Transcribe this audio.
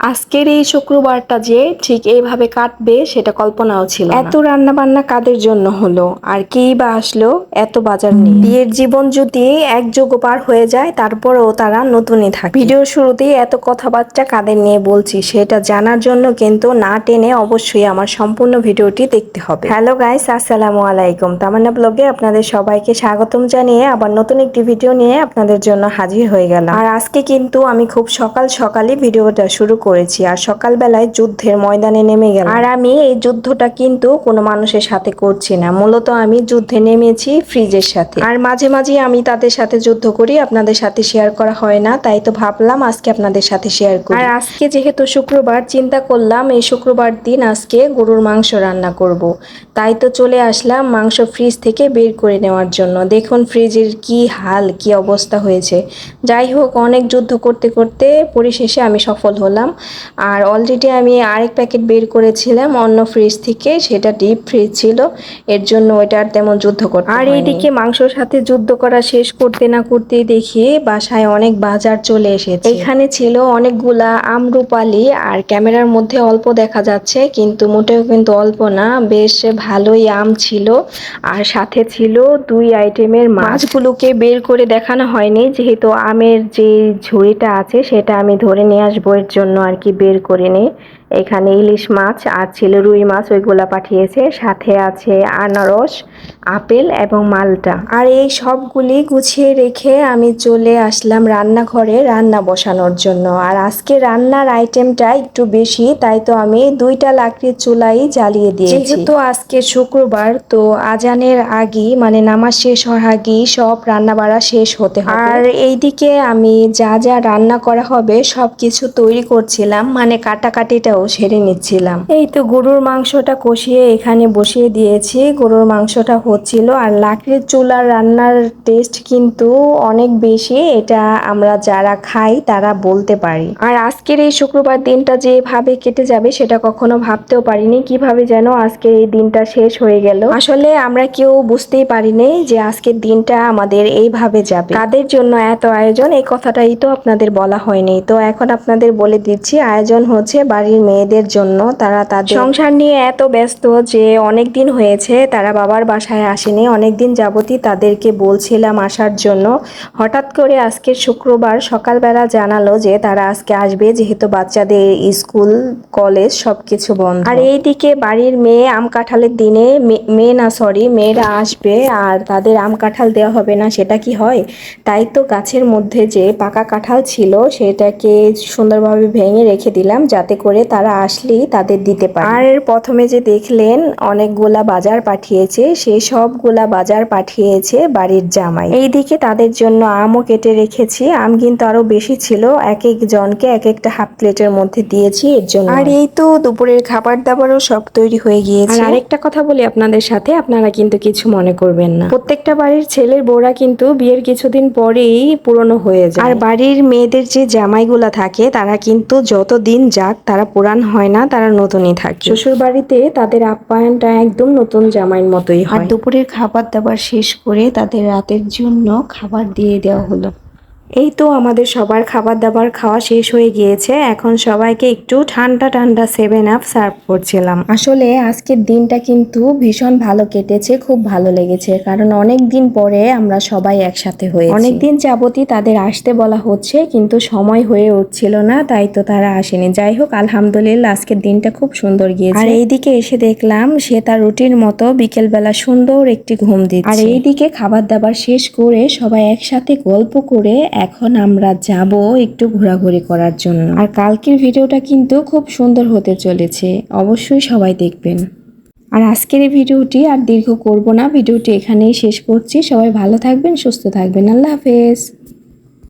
আজকের এই শুক্রবারটা যে ঠিক এইভাবে কাটবে সেটা কল্পনাও ছিল এত রান্না বান্না কাদের জন্য হলো? আর কেই বা আসলো? এত বাজার নিয়ে বিয়ের জীবন যদি এক একযোগ্য পার হয়ে যায় তারপরেও তারা নতুনই থাকে। ভিডিওর শুরুতেই এত কথাবার্তা কাদের নিয়ে বলছি সেটা জানার জন্য কিন্তু না টেনে অবশ্যই আমার সম্পূর্ণ ভিডিওটি দেখতে হবে। হ্যালো গাইস আসসালামু আলাইকুম। তামান্না ব্লগে আপনাদের সবাইকে স্বাগতম জানিয়ে আবার নতুন একটি ভিডিও নিয়ে আপনাদের জন্য হাজির হয়ে গেলাম। আর আজকে কিন্তু আমি খুব সকাল সকালই ভিডিওটা শুরু করেছি আর সকালবেলায় যুদ্ধের ময়দানে নেমে গেলাম। আর আমি এই যুদ্ধটা কিন্তু কোনো মানুষের সাথে করছি না। মূলত আমি যুদ্ধে নেমেছি ফ্রিজের সাথে। আর মাঝে মাঝে আমি তাদের সাথে যুদ্ধ করি, আপনাদের সাথে শেয়ার করা হয় না, তাই তো ভাবলাম আজকে আপনাদের সাথে শেয়ার করি। আর আজকে যেহেতু শুক্রবার, চিন্তা করলাম এই শুক্রবার দিন আজকে গরুর মাংস রান্না করব। তাই তো চলে আসলাম মাংস ফ্রিজ থেকে বের করে নেওয়ার জন্য। দেখুন ফ্রিজের কি হাল কি অবস্থা হয়েছে। যাই হোক অনেক যুদ্ধ করতে করতে পরিশেষে আমি সফল হলাম। আর অলরেডি আমি আরেক প্যাকেট বের করেছিলাম অন্য ফ্রিজ থেকে সেটা ডিপ ফ্রিজ ছিল। এর জন্য ওইটা আর তেমন যুদ্ধ করতে আর এইদিকে মাংসর সাথে যুদ্ধ করা শেষ করতে না করতেই দেখি বাসায় অনেক বাজার চলে এসেছে। এখানে ছিল অনেকগুলা আমরুপালি আর ক্যামেরার মধ্যে অল্প দেখা যাচ্ছে কিন্তু মোটেও কিন্তু অল্প না। বেশ ভালোই আম ছিল আর সাথে ছিল দুই আইটেমের মাছগুলোকে বের করে দেখানো হয়নি, যেহেতু আমের যে ঝুড়িটা আছে সেটা আমি ধরে নিয়ে আসব এর জন্য আর কি বের করে নিই। এখানে ইলিশ মাছ আর ছিল রুই মাছ ওইগুলা পাঠিয়েছে। সাথে আছে আনারস আপেল এবং মালটা। আর এই সবগুলি গুছিয়ে রেখে আমি চলে আসলাম রান্নাঘরে রান্না বসানোর জন্য। আর আজকে রান্নার আইটেমটা একটু বেশি তাই তো আমি দুইটা লাকড়ির চুলাই জ্বালিয়ে দিয়েছি। যেহেতু আজকে শুক্রবার তো আজানের আগেই মানে নামাজ শেষ হওয়ার আগেই সব রান্না বাড়া শেষ হতে হবে। আর এইদিকে আমি যা যা রান্না করা হবে সব কিছু তৈরি করছিলাম। মানে কাটাকাটিটাও সেরে নিচ্ছিলাম। এই তো গরুর মাংসটা কষিয়ে এখানে বসিয়ে দিয়েছি। গরুর মাংসটা হচ্ছিল আর লাকড়ির চুলার রান্নার টেস্ট কিন্তু অনেক বেশি, এটা আমরা যারা খাই তারা বলতে পারি। আর আজকের এই শুক্রবার দিনটা যেভাবে কেটে যাবে সেটা কখনো ভাবতেও পারিনি, কীভাবে যেন আজকের এই দিনটা শেষ হয়ে গেল। আসলে আমরা কেউ বুঝতেই পারিনি যে আজকের দিনটা আমাদের এইভাবে যাবে। তাদের জন্য এত আয়োজন, এই কথাটাই তো আপনাদের বলা হয়নি। তো এখন আপনাদের বলে দিচ্ছি, আয়োজন হচ্ছে বাড়ির মেয়েদের জন্য তারা তাদের সংসার নিয়ে এত ব্যস্ত যে অনেক দিন হয়েছে তারা বাবার বাসায় আসেনি। অনেক দিন যাবতই তাদেরকে বলছিলাম আসার জন্য। হঠাৎ করে আজকে শুক্রবার সকালবেলা জানালো যে তারা আজকে আসবে যেহেতু বাচ্চাদের স্কুল কলেজ সবকিছু বন্ধ। আর এইদিকে বাড়ির মেয়ে আম কাঁঠালের দিনে মেয়ে না সরি মেয়েরা আসবে আর তাদের আম কাঁঠাল দেওয়া হবে না সেটা কি হয়? তাই তো গাছের মধ্যে যে পাকা কাঁঠাল ছিল সেটাকে সুন্দরভাবে ভেঙে রেখে দিলাম যাতে করে তারা আসলেই তাদের দিতে পারে। আর প্রথমে যে দেখলেন অনেকগুলা বাজার পাঠিয়েছে সেই সবগুলা বাজার পাঠিয়েছে বাড়ির জামাই। এইদিকে তাদের জন্য আমও কেটে রেখেছি আম কিন্তু আরও বেশি ছিল এক এক জনকে এক একটা হাফ প্লেটের মধ্যে দিয়েছি এর জন্য আর এই তো দুপুরের খাবার দাবারও সব তৈরি হয়ে গিয়েছে। আর আরেকটা কথা বলি আপনাদের সাথে আপনারা কিন্তু কিছু মনে করবেন না। প্রত্যেকটা বাড়ির ছেলের বউরা কিন্তু বিয়ের কিছুদিন পরেই পুরনো হয়ে যায়। আর বাড়ির মেয়েদের যে জামাইগুলা থাকে তারা কিন্তু যত দিন যাক তারা পুরান হয় না তারা নতুনই থাকে। শ্বশুর বাড়িতে তাদের আপ্যায়নটা একদম নতুন জামাইয়ের মতোই হয়। আর দুপুরের খাবার দাবার শেষ করে তাদের রাতের জন্য খাবার দিয়ে দেওয়া হলো। এই তো আমাদের সবার খাবার দাবার খাওয়া শেষ হয়ে গিয়েছে। এখন সবাইকে একটু ঠান্ডা ঠান্ডা সেভেন আপ সার্ভ করছিলাম। আসলে আজকের দিনটা কিন্তু ভীষণ ভালো কেটেছে, খুব ভালো লেগেছে। কারণ অনেক দিন পরে আমরা সবাই একসাথে হয়ে অনেক দিন যাবতই তাদের আসতে বলা হচ্ছে, কিন্তু সময় হয়ে উঠছিল না, তাই তো তারা আসেনি। যাই হোক, আলহামদুলিল্লাহ, আজকের দিনটা খুব সুন্দর গিয়েছে। আর এইদিকে এসে দেখলাম, সে তার রুটির মতো বিকেলবেলা সুন্দর একটি ঘুম দিচ্ছে। আর এইদিকে খাবার দাবার শেষ করে সবাই একসাথে গল্প করে এখন আমরা যাব একটু ঘোরাঘুরি করার জন্য। আর কালকের ভিডিওটা কিন্তু খুব সুন্দর হতে চলেছে। অবশ্যই সবাই দেখবেন। আর আজকের এই ভিডিওটি আর দীর্ঘ করব না। ভিডিওটি এখানেই শেষ করছি। সবাই ভালো থাকবেন, সুস্থ থাকবেন। আল্লাহ হাফেজ।